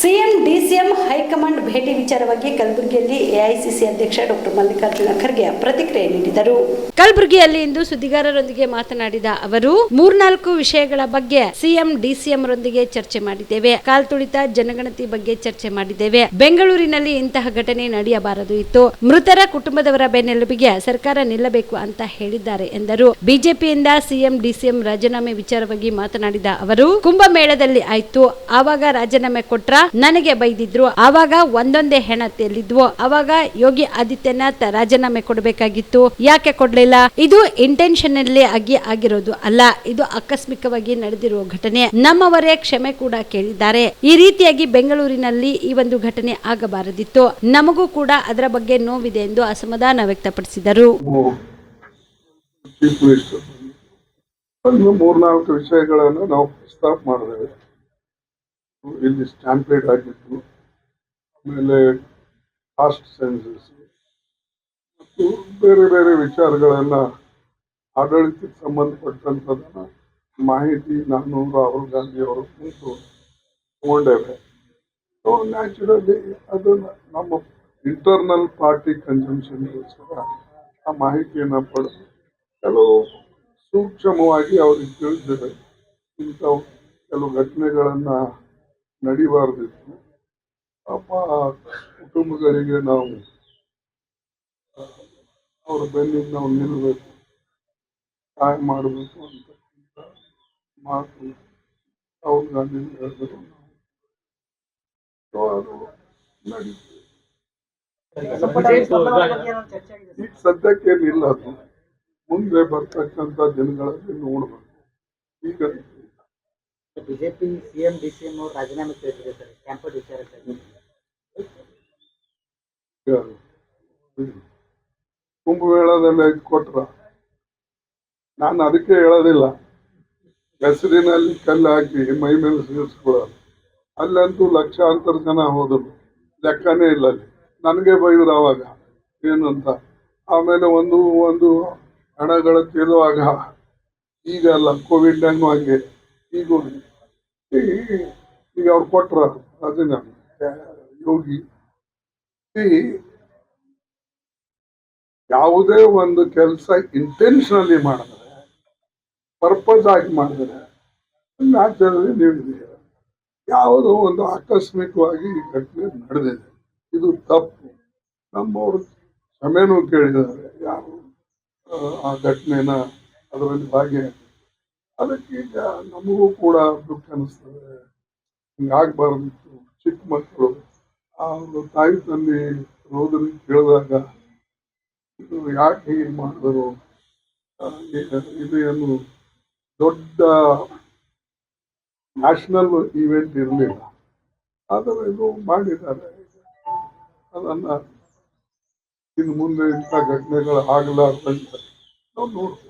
CM, DCM high command ಭೇಟಿ ವಿಚಾರವಾಗಿ ಕಲಬುರಗಿಯಲ್ಲಿ ಎಐಸಿಸಿ ಅಧ್ಯಕ್ಷ ಡಾಕ್ಟರ್ ಮಲ್ಲಿಕಾರ್ಜುನ ಖರ್ಗೆ ಪ್ರತಿಕ್ರಿಯೆ ನೀಡಿದರು. ಕಲಬುರಗಿಯಲ್ಲಿ ಇಂದು ಸುದ್ದಿಗಾರರೊಂದಿಗೆ ಮಾತನಾಡಿದ ಅವರು, ಮೂರ್ನಾಲ್ಕು ವಿಷಯಗಳ ಬಗ್ಗೆ ಸಿಎಂ ಡಿಸಿಎಂ ರೊಂದಿಗೆ ಚರ್ಚೆ ಮಾಡಿದ್ದೇವೆ. ಕಾಲ್ತುಳಿತ ಜನಗಣತಿ ಬಗ್ಗೆ ಚರ್ಚೆ ಮಾಡಿದ್ದೇವೆ. ಬೆಂಗಳೂರಿನಲ್ಲಿ ಇಂತಹ ಘಟನೆ ನಡೆಯಬಾರದು ಇತ್ತು. ಮೃತರ ಕುಟುಂಬದವರ ಬೆನ್ನೆಲುಬಿಗೆ ಸರ್ಕಾರ ನಿಲ್ಲಬೇಕು ಅಂತ ಹೇಳಿದ್ದಾರೆ ಎಂದರು. ಬಿಜೆಪಿಯಿಂದ ಸಿಎಂ, ಡಿಸಿಎಂ ರಾಜೀನಾಮೆ ವಿಚಾರವಾಗಿ ಮಾತನಾಡಿದ ಅವರು, ಕುಂಭಮೇಳದಲ್ಲಿ ಆಯ್ತು. ಆವಾಗ ರಾಜೀನಾಮೆ ಕೊಟ್ರ ನನಗೆ ಬೈದಿದ್ರು, ಆವಾಗ ಒಂದೊಂದೇ ಹೆಣ ಆವಾಗ ಯೋಗಿ ಆದಿತ್ಯನಾಥ್ ರಾಜೀನಾಮೆ ಕೊಡಬೇಕಾಗಿತ್ತು. ಯಾಕೆ ಕೊಡ್ಲಿಲ್ಲ? ಇದು ಇಂಟೆನ್ಷನಲ್ಲಿ ಆಗಿ ಆಗಿರೋದು ಅಲ್ಲ. ಇದು ಆಕಸ್ಮಿಕವಾಗಿ ನಡೆದಿರುವ ಘಟನೆ. ನಮ್ಮವರೇ ಕ್ಷಮೆ ಕೂಡ ಕೇಳಿದ್ದಾರೆ. ಈ ರೀತಿಯಾಗಿ ಬೆಂಗಳೂರಿನಲ್ಲಿ ಈ ಒಂದು ಘಟನೆ ಆಗಬಾರದಿತ್ತು. ನಮಗೂ ಕೂಡ ಅದರ ಬಗ್ಗೆ ನೋವಿದೆ ಎಂದು ಅಸಮಾಧಾನ ವ್ಯಕ್ತಪಡಿಸಿದರು. ಮೂರ್ನಾಲ್ಕು ವಿಷಯಗಳನ್ನು ನಾವು ಪ್ರಸ್ತಾಪ ಮಾಡಿದ್ದೇವೆ. ಇಲ್ಲಿ ಸ್ಟ್ಯಾಂಪೇಡ್ ಆಗಿತ್ತು ಆಮೇಲೆ ಕಾಸ್ಟ್ ಸೆನ್ಸಸ್ ಮತ್ತು ಬೇರೆ ಬೇರೆ ವಿಚಾರಗಳನ್ನ ಆಡಳಿತಕ್ಕೆ ಸಂಬಂಧಪಟ್ಟಂಥದ್ದನ್ನ ಮಾಹಿತಿ ನಾನು ರಾಹುಲ್ ಗಾಂಧಿ ಅವರು ಕುರಿತು ತಗೊಂಡೇವೆ. ಸೊ ನ್ಯಾಚುರಲಿ ಅದು ನಮ್ಮ ಇಂಟರ್ನಲ್ ಪಾರ್ಟಿ ಕನ್ಸಂಪ್ಷನ್ಗೋಸ್ಕರ ಆ ಮಾಹಿತಿಯನ್ನು ಪಡೆದು ಕೆಲವು ಸೂಕ್ಷ್ಮವಾಗಿ ಅವ್ರಿಗೆ ತಿಳಿದಿದೆ. ಇಂಥವು ಕೆಲವು ಘಟನೆಗಳನ್ನು ನಡಿಬಾರ್ದಿತ್ತು ಅಪ್ಪ, ಕುಟುಂಬಗಳಿಗೆ ನಾವು ಅವ್ರ ಬೆನ್ನಿಗೆ ನಾವು ನಿಲ್ಲಬೇಕು ಸಹಾಯ ಮಾಡಬೇಕು ಅಂತ ಮಾತು ರಾಹುಲ್ ಗಾಂಧಿ ಹೇಳಿದ್ರು. ಅದು ನಡೀತು ಈಗ ಸದ್ಯಕ್ಕೆ ಏನಿಲ್ಲ ಅದು. ಮುಂದೆ ಬರ್ತಕ್ಕಂಥ ದಿನಗಳಲ್ಲಿ ನೋಡ್ಬೇಕು. ಈಗ ಬಿಜೆಪಿ, ಸಿಎಂ ಎಂ ಅವರು ರಾಜೀನಾಮೆ ಕೇಳ್ತಿದೆ ಸರ್ ಕ್ಯಾಂಪಸ್ ಕೊಟ್ರ. ನಾನು ಅದಕ್ಕೆ ಹೇಳೋದಿಲ್ಲ. ಹೆಸರಿನಲ್ಲಿ ಕಲ್ಲು ಹಾಕಿ ಮೈ ಮೇಲೆ ಸೇರಿಸ್ಕೊಳ್ಳೋದು. ಅಲ್ಲಂತೂ ಲಕ್ಷಾಂತರ ಜನ ಹೋದರು. ಲೆಕ್ಕನೇ ಇಲ್ಲ ಅಲ್ಲಿ. ನನಗೆ ಬೈದ್ರು ಏನು ಅಂತ. ಆಮೇಲೆ ಒಂದು ಒಂದು ಹಣಗಳ ತಿರುವಾಗ ಈಗ ಅಲ್ಲ, ಕೋವಿಡ್ ಹಂಗೆ. ಈಗ ಈಗ ಅವ್ರು ಕೊಟ್ರ ಅದನ್ನ ಯೋಗಿ ಯಾವುದೇ ಒಂದು ಕೆಲಸ ಇಂಟೆನ್ಷನಲಿ ಮಾಡಿದ್ರೆ ಪರ್ಪಸ್ ಆಗಿ ಮಾಡಿದ್ರೆ ನ್ಯಾಚುರಲಿ ನೀವು ಯಾವುದೋ ಒಂದು ಆಕಸ್ಮಿಕವಾಗಿ ಈ ಘಟನೆ ನಡೆದಿದೆ. ಇದು ತಪ್ಪು. ನಮ್ಮವರು ಕ್ಷಮೆನೂ ಕೇಳಿದ್ದಾರೆ. ಯಾರು ಆ ಘಟನೆನ ಅದರಲ್ಲಿ ಭಾಗಿಯಾಗಿ ಅದಕ್ಕೆ ಈಗ ನಮಗೂ ಕೂಡ ದುಃಖ ಅನಿಸ್ತದೆ. ಹಿಂಗಾಗಬಾರ್ದಿತ್ತು ಚಿಕ್ಕ ಮಕ್ಕಳು. ಅವರು ತಾಯಿ ತಂದೆ ರೋದನೆ ಕೇಳಿದಾಗ, ಇದು ಯಾಕೆ ಹೀಗೆ ಮಾಡಿದ್ರು? ಇದು ಏನು ದೊಡ್ಡ ನ್ಯಾಷನಲ್ ಈವೆಂಟ್ ಇರಲಿಲ್ಲ. ಆದರೆ ಇದು ಮಾಡಿದ್ದಾರೆ. ಅದನ್ನ ಇನ್ನು ಮುಂದೆ ಇಂಥ ಘಟನೆಗಳು ಆಗಲಾರ್ದಂತ ನಾವು ನೋಡ್ತೀವಿ